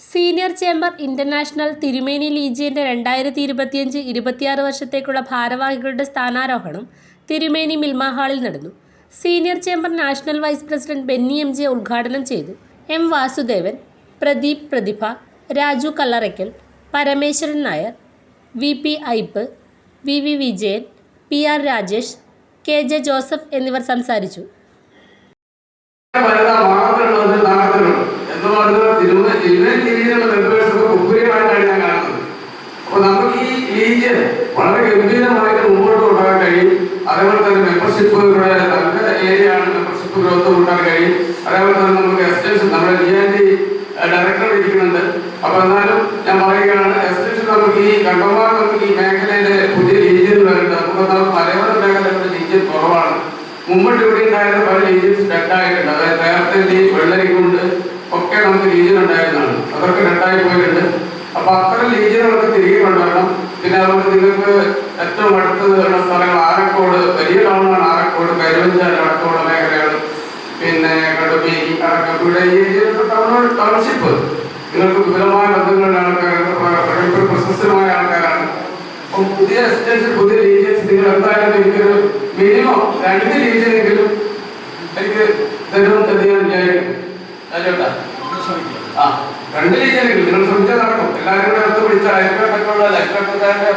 Senior chamber international തിരുമേനി ലീജിയന്റെ രണ്ടായിരത്തി ഇരുപത്തിയഞ്ച് ഇരുപത്തിയാറ് വർഷത്തേക്കുള്ള ഭാരവാഹികളുടെ സ്ഥാനാരോഹണം തിരുമേനി മിൽമ ഹാളിൽ നടന്നു. Senior chamber national vice president Benny M J ഉദ്ഘാടനം ചെയ്തു. M Vasudevan Pradeep Prathibha Raju Kallarakkal Parameswaran Nair V P Ipe V V Vijayan P R Rajesh K J Joseph എന്നിവർ സംസാരിച്ചു. വളരെ നമ്മുടെ ഡയറക്ടർ ഇരിക്കുന്നുണ്ട്. അപ്പൊ എന്നാലും ഞാൻ പറയുകയാണ് എക്സ്റ്റൻഷൻ നമുക്ക് ഈ കണ്ടമാർ നമുക്ക് ഈ മേഖലയിലെ പുതിയ ലീജിയൻ വരുന്നുണ്ട്. നമുക്ക് മലയോര മേഖലയുടെ ലീജിയൻ കുറവാണ്. മുമ്പോട്ട് ഇവിടെ ഉണ്ടായിരുന്ന പല ലീജിയൻസ് ഡെഡായിട്ടുണ്ട് അതായത് നേരത്തെ ഈ വെള്ളരിക്കൊണ്ട് ഒക്കെ നമുക്ക് ലീജിയൻ ഉണ്ടായിരുന്നതാണ്. അതൊക്കെ ഡെഡായി പോയിട്ടുണ്ട് അപ്പൊ അത്തരം ലീജിയനുകളൊക്കെ തിരികെ കൊണ്ടുവരണം. പിന്നെ അതുകൊണ്ട് നിങ്ങൾക്ക് ഏറ്റവും അടുത്തുള്ള സ്ഥലങ്ങൾ ആരക്കോട് വലിയ ടൗണാണ് ആരക്കോട് കരുവഞ്ചാൽ അടക്കമുള്ള മേഖലകൾ. പിന്നെ കടുപ്പേരി അടക്കം ഇവിടെ ഈ ടൗൺ ടൗൺഷിപ്പ് നിങ്ങൾക്ക് വിപുലമായ ബന്ധങ്ങളുടെ ആൾക്കാരാണ് പ്രശസ്തമായ ആൾക്കാരാണ്. അപ്പം പുതിയ എസ്റ്റേറ്റ്സ് പുതിയ ലീജിയൻസ് നിങ്ങൾ എന്തായാലും എനിക്കൊരു മിനിമം രണ്ട് ലീജിയനെങ്കിലും എനിക്ക് തരുമെന്ന് തന്നെയാണ് വിചാരിക്കുന്നത്? ആ രണ്ട് ലീജിയനെങ്കിലും നിങ്ങൾ ശ്രമിച്ചാൽ നടക്കും. എല്ലാവരും കൂടെ അടുത്ത് വിളിച്ചാൽ അയൽക്കാട്ടൊക്കെയുള്ള അയൽക്കാട്ടുകാരുടെ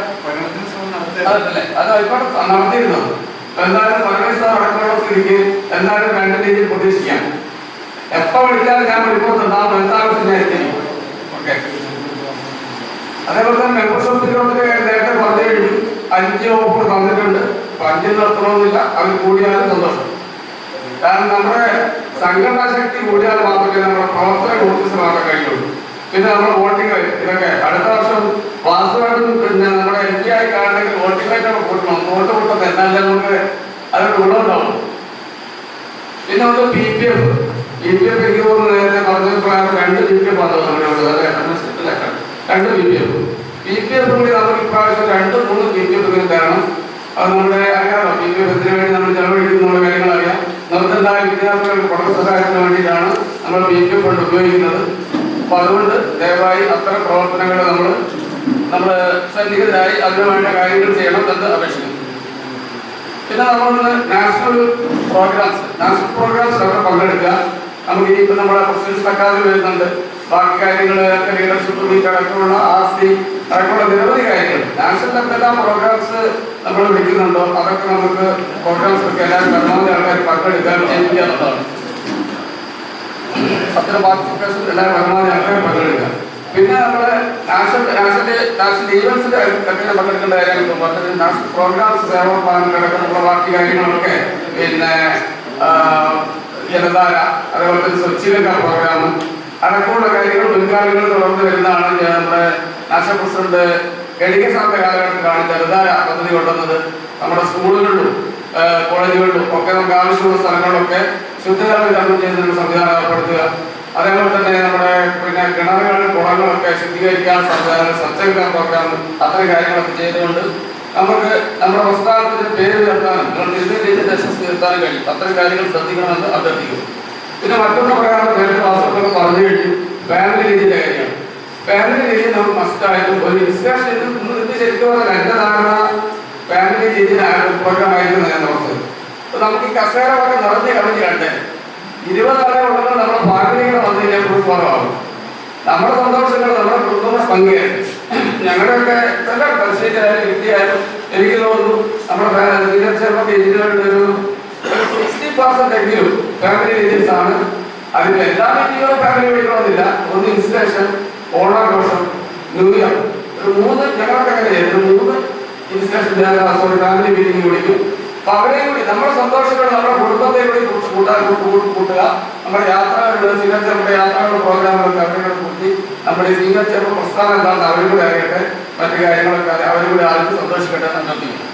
അത് ആയിക്കോട്ടെ നടത്തിയിരുന്നു അപ്പൊ എന്തായാലും പരമേശ്വര അടക്കമുള്ള സ്ഥിതിക്ക് എന്തായാലും രണ്ട് ലീജിയൻ പ്രതീക്ഷിക്കാം. എപ്പോ വിളിച്ചാലും ഞാൻ വിളിക്കുമ്പോൾ എത്തി ഓക്കെ അതേപോലെ തന്നെ മെമ്പർഷിപ്പ് ഗ്രോത്തിൽ നേരത്തെ പറഞ്ഞു കഴിഞ്ഞു അഞ്ച് ഓഫർ തന്നിട്ടുണ്ട്. അഞ്ച് നിർത്തണമെന്നില്ല. അവർ കൂടിയാലും സന്തോഷം. കാരണം നമ്മുടെ സംഘടനാ ശക്തി കൂടിയാൽ മാത്രമേ നമ്മുടെ പ്രവർത്തന ഊർജസ്വലമാക്കാൻ കഴിയുള്ളൂ. പിന്നെ നമ്മുടെ വോട്ടിംഗ് ഇതൊക്കെ അടുത്ത വർഷം വാസ്തവമായിട്ടും പിന്നെ നമ്മുടെ എം പി ആയി കാണണമെങ്കിൽ വോട്ടിംഗ് ആയിട്ടാണ് കൂട്ടണം വോട്ട് കൂട്ടത്തെ എന്നാലേ നമുക്ക് അതൊരു ഗുണമുണ്ടാവും പിന്നെ നമുക്ക് P P F P P F എനിക്ക് തോന്നുന്നു നേരത്തെ പറഞ്ഞ പ്രകാരം രണ്ട് പി പി എഫ് ആണ് നമ്മുടെ അല്ലെ രണ്ട് B P F P P F കൂടി നമ്മൾ ഇപ്രാവശ്യം രണ്ട് മൂന്ന് ബി പി എഫ് തരണം. അത് നമ്മുടെ അറിയാമോ പി പി എഫിന് വേണ്ടി നമ്മൾ ചെലവഴിക്കുന്ന കാര്യങ്ങൾ അറിയാം. നിർത്തണ്ടായ വിദ്യാർത്ഥികൾക്ക് പഠന സഹായത്തിന് വേണ്ടിയിട്ടാണ് നമ്മൾ പി പി എഫ് ഫണ്ട് ഉപയോഗിക്കുന്നത്. അപ്പൊ അതുകൊണ്ട് ദയവായി അത്തരം പ്രവർത്തനങ്ങൾ നമ്മൾ നമ്മൾ സന്നിഹിതരായി അതിനുവേണ്ട കാര്യങ്ങൾ ചെയ്യണം എന്ന് അപേക്ഷിക്കുന്നു. പിന്നെ നമ്മൾ നാഷണൽ പ്രോഗ്രാംസ് നാഷണൽ പ്രോഗ്രാംസ് അവിടെ പങ്കെടുക്കുക. നമുക്ക് ഇപ്പം നമ്മുടെ പ്രസിഡൻസ് അക്കാദമി വരുന്നുണ്ട്. ബാക്കി കാര്യങ്ങൾ ലീഡർഷിപ്പ് മീറ്റ് അടക്കമുള്ള ആസ്തി അടക്കമുള്ള നിരവധി കാര്യങ്ങൾ. നാഷണൽ പ്രോഗ്രാംസ് നമ്മൾ വിളിക്കുന്നുണ്ടോ? അതൊക്കെ നമുക്ക് പ്രോഗ്രാംസ് ഒക്കെ എല്ലാവരും പരമാവധി ആൾക്കാർ പങ്കെടുക്കാൻ വിജയിക്കുക എന്നുള്ളതാണ് അത്തരം പാർട്ടിസിപ്പേഷൻ എല്ലാവരും പരമാവധി ആൾക്കാർ പങ്കെടുക്കുക. പിന്നെ നമ്മൾ നാഷണൽ നാഷണൽ നാഷണൽ ഈവൻസിന്റെ ഒക്കെ പങ്കെടുക്കേണ്ട കാര്യങ്ങൾ പറഞ്ഞത് പ്രോഗ്രാംസ് പ്ലാൻ അടക്കമുള്ള ബാക്കി കാര്യങ്ങളൊക്കെ പിന്നെ ജനധാര അതേപോലെ തന്നെ സ്വച്ഛീകരണ പ്രോഗ്രാം അടക്കമുള്ള കാര്യങ്ങൾ മുൻകാലങ്ങളിൽ തുടർന്ന് വരുന്നതാണ് നമ്മുടെ നാഷണൽ പ്രസിഡന്റ് ഗണിക സാറിന്റെ കാലഘട്ടത്തിലാണ് ജലധാര പദ്ധതി കൊണ്ടുവന്നത്. നമ്മുടെ സ്കൂളുകളിലും കോളേജുകളിലും ഒക്കെ നമുക്ക് ആവശ്യമുള്ള സ്ഥലങ്ങളിലൊക്കെ ശുദ്ധജല വിതരണം ചെയ്യുന്നതിന് സംവിധാനം ഏർപ്പെടുത്തുക. അതേപോലെ തന്നെ നമ്മുടെ പിന്നെ കിണറുകൾ കുളങ്ങളൊക്കെ ശുദ്ധീകരിക്കാൻ സംവിധാനം സ്വച്ഛം പ്രോഗ്രാം അത്തരം കാര്യങ്ങളൊക്കെ ചെയ്തുകൊണ്ട് നമുക്ക് നമ്മുടെ പ്രസ്ഥാനത്തിന്റെ പേര് ഉയർത്താനും തിരുനെല്ലിന്റെ യശസ് ഉയർത്താനും കഴിയും. അത്തരം കാര്യങ്ങൾ ശ്രദ്ധിക്കണമെന്ന് അഭ്യർത്ഥിക്കുന്നു. പിന്നെ മറ്റൊന്ന് പറയാനുള്ള നേരത്തെ വാസങ്ങളൊക്കെ പറഞ്ഞു കഴിഞ്ഞു. ഫാമിലി രീതിയുടെ കാര്യമാണ് ഫാമിലി രീതി നമുക്ക് മസ്റ്റായിട്ടും ഒരു ഡിസ്കഷൻ ഇത് ഇത് ശരിക്കും പറഞ്ഞാൽ എന്റെ ധാരണ ഫാമിലി രീതിയുടെ ഉപകരണമായിരുന്നു ഞാൻ ഓർത്തത് അപ്പൊ നമുക്ക് ഈ കസേര വരെ നിറഞ്ഞ് കവിഞ്ഞ് കണ്ടേ. ഇരുപത് ആളെ ഉള്ളത് നമ്മുടെ ഫാമിലികൾ വന്നു കഴിഞ്ഞാൽ കുറവാകും. നമ്മുടെ സന്തോഷങ്ങൾ നമ്മുടെ കുടുംബ പങ്കുകയാണ് ഞങ്ങളുടെയൊക്കെ എല്ലാ പരിശീലനം വ്യക്തിയായാലും എനിക്ക് തോന്നുന്നു നമ്മുടെ തീർച്ചയായിട്ടും എഞ്ചിനീയറുടെ ഒരു ഫാമിലി ഏജൻസ് ആണ്. അതിന്റെ എല്ലാ മീറ്റിങ്ങുകളും ഫാമിലി വിളിക്കണമെന്നില്ല ഒന്ന് ഇൻസ്റ്റലേഷൻ ഓണാഘോഷം ന്യൂ ഇയർ ഒരു മൂന്ന് ഞങ്ങളൊക്കെ അങ്ങനെ മൂന്ന് ഇൻസ്റ്റലേഷൻ സോറി ഫാമിലി മീറ്റിംഗ് വിളിക്കും. അപ്പൊ അവരെ കൂടി നമ്മുടെ സന്തോഷങ്ങൾ നമ്മുടെ കുടുംബത്തെ കൂടി കൂട്ട- കൂട്ടാൻ കൂട്ടുക. നമ്മുടെ യാത്രകളുടെ സിംഗച്ചേർന്ന യാത്രകളുടെ പ്രോഗ്രാമുകളൊക്കെ അവരെ കൂട്ടി നമ്മുടെ സിംഗച്ചേർന്ന പ്രസ്ഥാനം എന്താണെന്ന് അവരും കൂടി അറിയട്ടെ. മറ്റു കാര്യങ്ങളൊക്കെ. അവരും കൂടി ആൾക്ക് സന്തോഷിക്കട്ടെ എന്ന്